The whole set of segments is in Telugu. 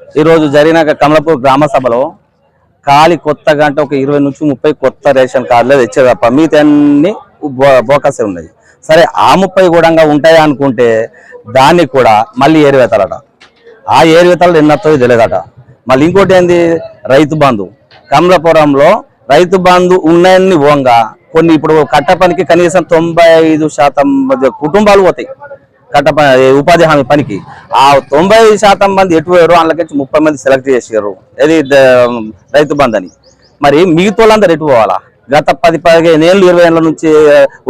ఈరోజు జరిగిన కమలపూర్ గ్రామ సభలో ఖాళీ కొత్తగా అంటే ఒక ఇరవై నుంచి ముప్పై కొత్త రేషన్ కార్డులు తెచ్చారు తప్ప మిగతా అన్ని బో- బోకసే ఉన్నాయి సరే ఆ ముప్పై కూడా ఉంటాయా అనుకుంటే దాన్ని కూడా మళ్ళీ ఏరువేతాలట. ఆ ఏరువేతలు ఎన్నొస్తాయో తెలియదట. మళ్ళీ ఇంకోటి ఏంది? రైతు బంధు. కమలపురంలో రైతు బంధు ఉన్నాయన్ని ఓంగా కొన్ని ఇప్పుడు కట్ట పనికి కనీసం తొంభై ఐదు శాతం కుటుంబాలు పోతాయి. కట్ట ఉపాధి హామీ పనికి ఆ తొంభై శాతం మంది ఎటు పోయారు అందులోకి ముప్పై మంది సెలెక్ట్ చేసారు ఇది రైతు బంధు అని. మరి మిగతా వాళ్ళందరూ ఎటు పోవాలా? గత పది పదిహేను ఏళ్ళు ఇరవై ఏళ్ళ నుంచి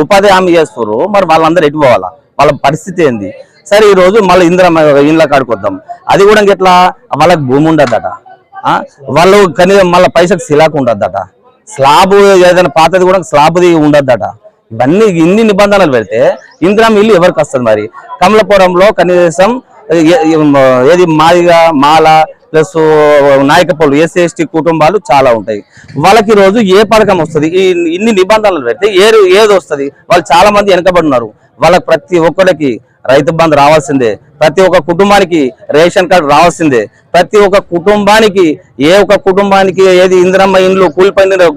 ఉపాధి హామీ చేస్తారు మరి వాళ్ళందరూ ఎటు పోవాలా? వాళ్ళ పరిస్థితి ఏంది? సరే ఈ రోజు మళ్ళీ ఇంద్ర ఇండ్ల కాడుకొద్దాం అది కూడా ఎట్లా వాళ్ళకి భూమి ఉండద్దట. వాళ్ళు కనీసం మళ్ళీ పైసకు సిలాకు ఉండద్దట. స్లాబ్ ఏదైనా పాతది కూడా స్లాబ్ది ఉండద్దట. ఇవన్నీ ఇన్ని నిబంధనలు పెడితే ఇందిరామ ఇల్లు ఎవరికి వస్తుంది మరి? కమలపురంలో కనీసం ఏది మాదిగా మాల ప్లస్ నాయకపల్లి ఎస్సీ ఎస్టీ కుటుంబాలు చాలా ఉంటాయి. వాళ్ళకి రోజు ఏ పథకం వస్తుంది? ఈ ఇన్ని నిబంధనలు పెడితే ఏది ఏది వస్తుంది? వాళ్ళు చాలా మంది వెనకబడి ఉన్నారు వాళ్ళకి ప్రతి ఒక్కరికి రైతు బంధు రావాల్సిందే. ప్రతి ఒక్క కుటుంబానికి రేషన్ కార్డు రావాల్సిందే. ప్రతి ఒక్క కుటుంబానికి ఏ ఒక్క కుటుంబానికి ఏది ఇందిరమ్మ ఇండ్లు కూలిపోయిన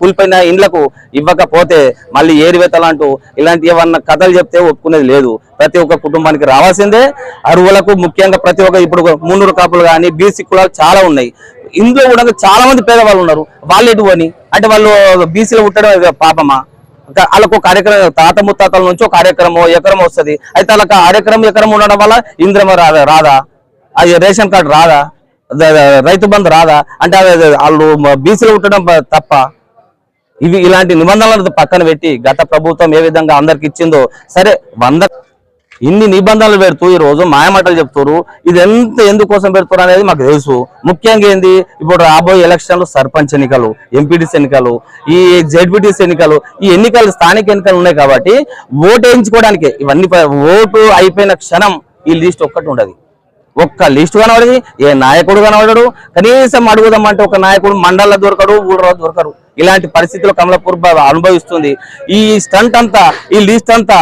కూలిపోయిన ఇండ్లకు ఇవ్వకపోతే మళ్ళీ ఏరివేతలంటూ ఇలాంటి ఏమన్నా కథలు చెప్తే ఒప్పుకునేది లేదు. ప్రతి ఒక్క కుటుంబానికి రావాల్సిందే. అరువులకు ముఖ్యంగా ప్రతి ఒక్క ఇప్పుడు మున్నూరు కాపులు కానీ బీసీ కులాలు చాలా ఉన్నాయి. ఇందులో కూడా చాలా మంది పేదవాళ్ళు ఉన్నారు. వాళ్ళు ఎటు అంటే వాళ్ళు బీసీలో పుట్టడం పాపమా? వాళ్ళకు కార్యక్రమం తాత ముత్తాతల నుంచి ఒక కార్యక్రమం ఎకరం వస్తుంది. అయితే వాళ్ళకి కార్యక్రమం ఎకరం ఉండడం వల్ల ఇంద్రమ రాదా? రాదా అది రేషన్ కార్డు రాదా? రైతు బంధు రాదా? అంటే వాళ్ళు బీసీలు ఉండడం తప్ప. ఇవి ఇలాంటి నిబంధనలను పక్కన పెట్టి గత ప్రభుత్వం ఏ విధంగా అందరికి ఇచ్చిందో సరే వంద ఇన్ని నిబంధనలు పెడుతూ ఈ రోజు మాయమాటలు చెప్తారు. ఇది ఎంత ఎందుకోసం పెడుతున్నారు అనేది మాకు తెలుసు. ముఖ్యంగా ఏంది? ఇప్పుడు రాబోయే ఎలక్షన్లు సర్పంచ్ ఎన్నికలు ఎంపీటీసీ ఎన్నికలు ఈ జెడ్పీటీసీ ఎన్నికలు ఈ ఎన్నికలు స్థానిక ఎన్నికలు ఉన్నాయి కాబట్టి ఓటు వేయించుకోవడానికి ఇవన్నీ ఓటు అయిపోయిన క్షణం ఈ లిస్ట్ ఒక్కటి ఉండదు. ఒక్క లిస్ట్ కనబడది. ఏ నాయకుడు కనబడడు. కనీసం అడుగుదామంటే ఒక నాయకుడు మండల దొరకడు ఊళ్ళో దొరకరు. ఇలాంటి పరిస్థితుల్లో కమలపూర్ అనుభవిస్తుంది. ఈ స్టంట్ అంతా ఈ లిస్ట్ అంతా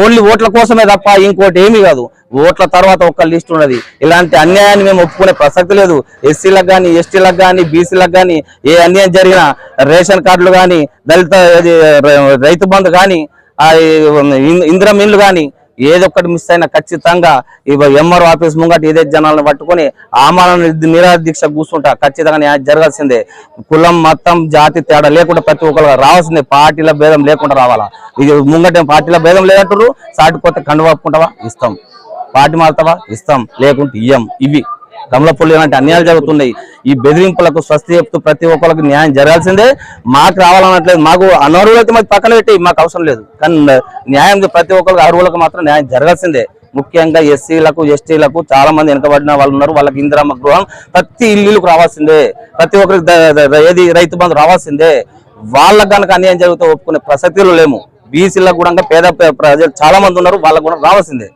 ఓన్లీ ఓట్ల కోసమే తప్ప ఇంకోటి ఏమీ కాదు. ఓట్ల తర్వాత ఒక్క లిస్ట్ ఉన్నది. ఇలాంటి అన్యాయాన్ని మేము ఒప్పుకునే ప్రసక్తి లేదు. ఎస్సీలకు కానీ ఎస్టీలకు కానీ బీసీలకు కానీ ఏ అన్యాయం జరిగినా రేషన్ కార్డులు కానీ దళిత రైతు బంధు కానీ ఇంద్రమిన్లు కానీ ఏదొక్కటి మిస్ అయినా ఖచ్చితంగా ఎంఆర్ ఆఫీస్ ముంగట ఏదే జనాలను పట్టుకొని ఆమాలను నిరాదీక్ష దీక్ష కూర్చుంటా. ఖచ్చితంగా న్యాయం జరగాల్సిందే. కులం మతం జాతి తేడా లేకుండా ప్రతి ఒక్కరు రావాల్సిందే. పార్టీల భేదం లేకుండా రావాలా? ఇది ముంగట పార్టీల భేదం లేదంటారు సాటిపోతే కండు కప్పుకుంటావా ఇస్తాం. పార్టీ మారుతావా? ఇస్తాం. లేకుంటే ఇయ్యం. ఇవి. కమలపల్లి లాంటి అన్యాయాలు జరుగుతున్నాయి. ఈ బెదిరింపులకు స్వస్తి చెప్తూ ప్రతి ఒక్కరికి న్యాయం జరగాల్సిందే. మాకు రావాలన్నట్లేదు మాకు అనర్హులు అయితే మాకు పక్కన పెట్టి మాకు అవసరం లేదు. కానీ న్యాయం ప్రతి ఒక్కరికి అర్హులకు మాత్రం న్యాయం జరగాల్సిందే. ముఖ్యంగా ఎస్సీలకు ఎస్టీలకు చాలా మంది వెనకబడిన వాళ్ళు ఉన్నారు. వాళ్ళకి ఇందిరామ గృహం ప్రతి ఇల్లులకు రావాల్సిందే. ప్రతి ఒక్కరికి ఏది రైతు బంధు రావాల్సిందే. వాళ్ళకి కనుక అన్యాయం జరిగితే ఒప్పుకునే ప్రసక్తులు లేము బీసీలకు కూడా పేద ప్రజలు చాలా మంది ఉన్నారు. వాళ్ళకు కూడా రావాల్సిందే.